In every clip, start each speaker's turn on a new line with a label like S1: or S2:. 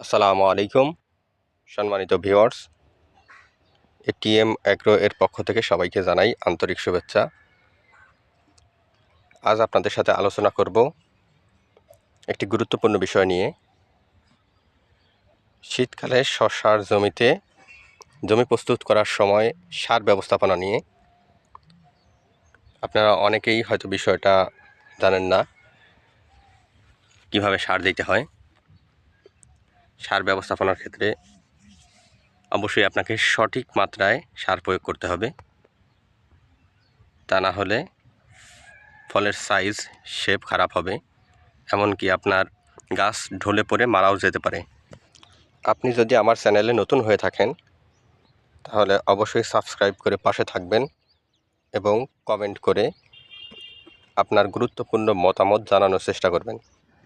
S1: আসসালামু আলাইকুম, সম্মানিত ভিউয়ার্স। এটিএম অ্যাগ্রো এর পক্ষ থেকে সবাইকে জানাই আন্তরিক শুভেচ্ছা। আজ আপনাদের সাথে আলোচনা করব একটি গুরুত্বপূর্ণ বিষয় নিয়ে। শীতকালে শশার জমিতে জমি প্রস্তুত করার সময় সার ব্যবস্থাপনা নিয়ে। আপনারা অনেকেই হয়তো বিষয়টা জানেন না, কীভাবে সার দিতে হয়। সার ব্যবস্থাপনার ক্ষেত্রে অবশ্যই আপনাকে সঠিক মাত্রায় সার প্রয়োগ করতে হবে। তা না হলে ফলের সাইজ, শেপ খারাপ হবে। এমনকি আপনার গাছ ঢলে পড়ে মারাও যেতে পারে। আপনি যদি আমার চ্যানেলে নতুন হয়ে থাকেন, তাহলে অবশ্যই সাবস্ক্রাইব করে পাশে থাকবেন এবং কমেন্ট করে আপনার গুরুত্বপূর্ণ মতামত জানানোর চেষ্টা করবেন।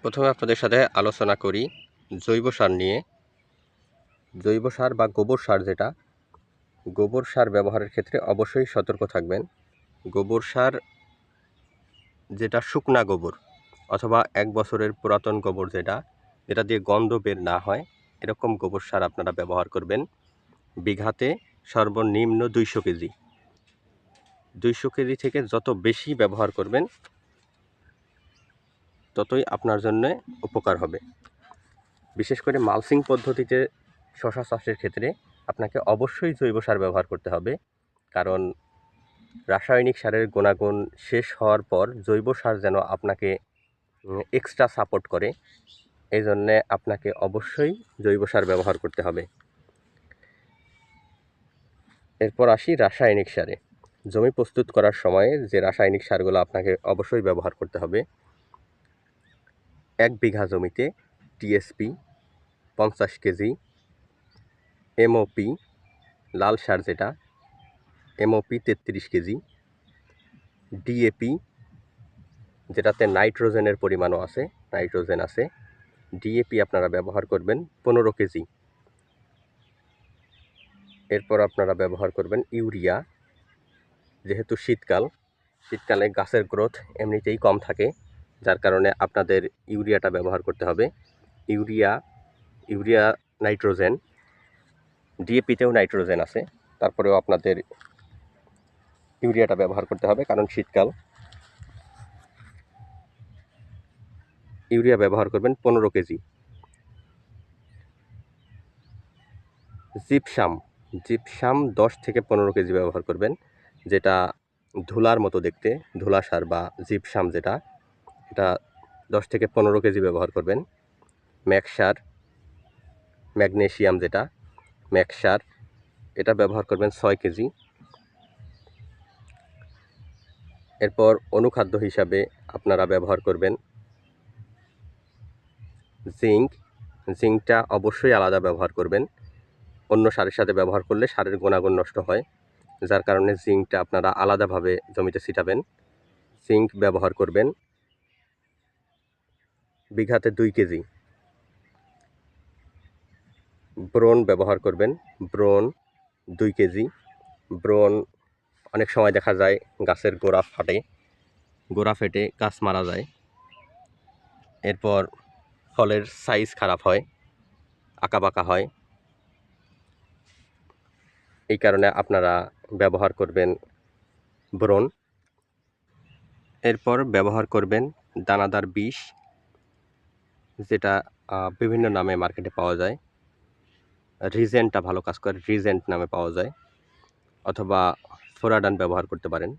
S1: প্রথমে আপনাদের সাথে আলোচনা করি জৈব সার নিয়ে, জৈব সার বা গোবর সার যেটা, গোবর সার ব্যবহারের ক্ষেত্রে অবশ্যই সতর্ক থাকবেন। গোবর সার যেটা শুকনা গোবর অথবা এক বছরের পুরাতন গোবর যেটা যেটা দিয়ে গন্ধ বের না হয়, এরকম গোবর সার আপনারা ব্যবহার করবেন। বিঘাতে সর্বনিম্ন দুইশো কেজি। দুইশো কেজি থেকে যত বেশি ব্যবহার করবেন, ততই আপনার জন্য উপকার হবে। বিশেষ করে মালসিং পদ্ধতিতে শশা চাষের ক্ষেত্রে আপনাকে অবশ্যই জৈব সার ব্যবহার করতে হবে। কারণ রাসায়নিক সারের গুণাগুণ শেষ হওয়ার পর জৈব সার যেন আপনাকে এক্সট্রা সাপোর্ট করে এই জন্যে আপনাকে অবশ্যই জৈব সার ব্যবহার করতে হবে। এরপর আসি রাসায়নিক সারে। জমি প্রস্তুত করার সময়ে যে রাসায়নিক সারগুলো আপনাকে অবশ্যই ব্যবহার করতে হবে, এক বিঘা জমিতে টিএসপি পঞ্চাশ কেজি এমওপি লাল সার যেটা এমওপি তেত্রিশ কেজি ডিএপি যেটাতে নাইট্রোজেনের পরিমাণও আছে, নাইট্রোজেন আছে ডিএপি আপনারা ব্যবহার করবেন পনেরো কেজি। এরপর আপনারা ব্যবহার করবেন ইউরিয়া, যেহেতু শীতকাল, শীতকালে গাছের গ্রোথ এমনিতেই কম থাকে, যার কারণে আপনাদের ইউরিয়াটা ব্যবহার করতে হবে। ইউরিয়া ইউরিয়া নাইট্রোজেন, ডিএপিতেও নাইট্রোজেন আছে, তারপরেও আপনাদের ইউরিয়াটা ব্যবহার করতে হবে, কারণ শীতকাল। ইউরিয়া ব্যবহার করবেন পনেরো কেজি। জিপসাম জিপসাম দশ থেকে পনেরো কেজি ব্যবহার করবেন, যেটা ধুলার মতো দেখতে, ধুলা সার বা জিপসাম যেটা, এটা দশ থেকে পনেরো কেজি ব্যবহার করবেন। ম্যাকসার ম্যাগনেশিয়াম যেটা, ম্যাকসার, এটা ব্যবহার করবেন ছয় কেজি। এরপর অনুখাদ্য হিসাবে আপনারা ব্যবহার করবেন জিঙ্ক। জিঙ্কটা অবশ্যই আলাদা ব্যবহার করবেন। অন্য সারের সাথে ব্যবহার করলে সারের গুণাগুণ নষ্ট হয়, যার কারণে জিঙ্কটা আপনারা আলাদাভাবে জমিতে ছিটাবেন। জিঙ্ক ব্যবহার করবেন বিঘাতে দুই কেজি। ব্রোন ব্যবহার করবেন। ব্রোন দুই কেজি। ব্রোন অনেক সময় দেখা যায় গাছের গোড়া ফাটে, গোড়া ফেটে গাছ মারা যায়। এরপর ফলের সাইজ খারাপ হয়, আঁকা বাঁকা হয়। এই কারণে আপনারা ব্যবহার করবেন ব্রোন এরপর ব্যবহার করবেন দানাদার বিষ, যেটা বিভিন্ন নামে মার্কেটে পাওয়া যায়। রিজেন্টটা ভালো কাজ করে রিজেন্ট নামে পাওয়া যায়। অথবা ফোরাডান ব্যবহার করতে পারেন।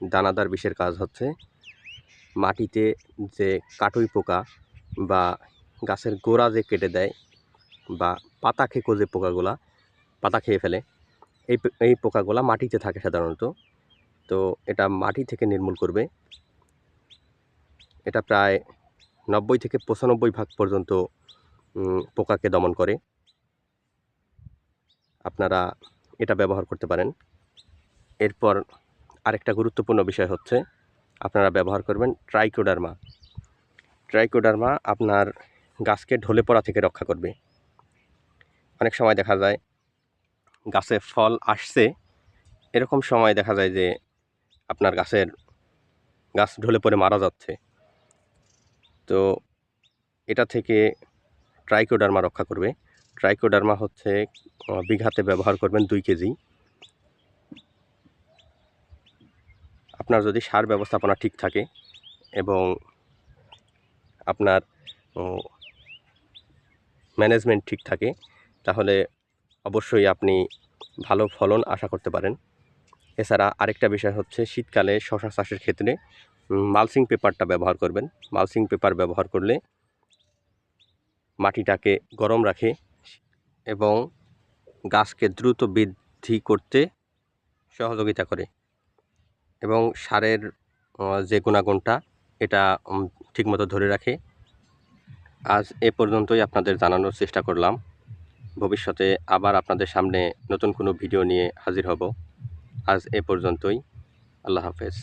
S1: দানাদার বিষের কাজ হচ্ছে মাটিতে যে কাটুই পোকা বা গাছের গোড়া যে কেটে দেয় বা পাতা খেকো যে পোকাগুলা, পাতা খেয়ে ফেলে, এই এই পোকাগুলা মাটিতে থাকে সাধারণত। তো এটা মাটি থেকে নির্মূল করবে। এটা প্রায় নব্বই থেকে পঁচানব্বই ভাগ পর্যন্ত পোকাকে দমন করে। আপনারা এটা ব্যবহার করতে পারেন। এরপর আরেকটা গুরুত্বপূর্ণ বিষয় হচ্ছে, আপনারা ব্যবহার করবেন ট্রাইকোডার্মা। ট্রাইকোডার্মা আপনার গাছকে ঢলে পড়া থেকে রক্ষা করবে। অনেক সময় দেখা যায় গাছে ফল আসছে, এরকম সময় দেখা যায় যে আপনার গাছের গাছ ঢলে পড়ে মারা যাচ্ছে। তো এটা থেকে ট্রাইকোডার্মা রক্ষা করবে। ট্রাইকোডার্মা হচ্ছে বিঘাতে ব্যবহার করবেন দুই কেজি। আপনার যদি সার ব্যবস্থাপনা ঠিক থাকে এবং আপনার ম্যানেজমেন্ট ঠিক থাকে, তাহলে অবশ্যই আপনি ভালো ফলন আশা করতে পারেন। এছাড়া আরেকটা বিষয় হচ্ছে, শীতকালে শশা চাষের ক্ষেত্রে মালসিং পেপারটা ব্যবহার করবেন। মালসিং পেপার ব্যবহার করলে মাটিটাকে গরম রাখে এবং গাছকে দ্রুত বৃদ্ধি করতে সহযোগিতা করে এবং সারের যে গুণাগুণটা, এটা ঠিকমতো ধরে রাখে। আজ এ পর্যন্তই আপনাদের জানানোর চেষ্টা করলাম। ভবিষ্যতে আবার আপনাদের সামনে নতুন কোনো ভিডিও নিয়ে হাজির হব। আজ এ পর্যন্তই। আল্লাহ হাফেজ।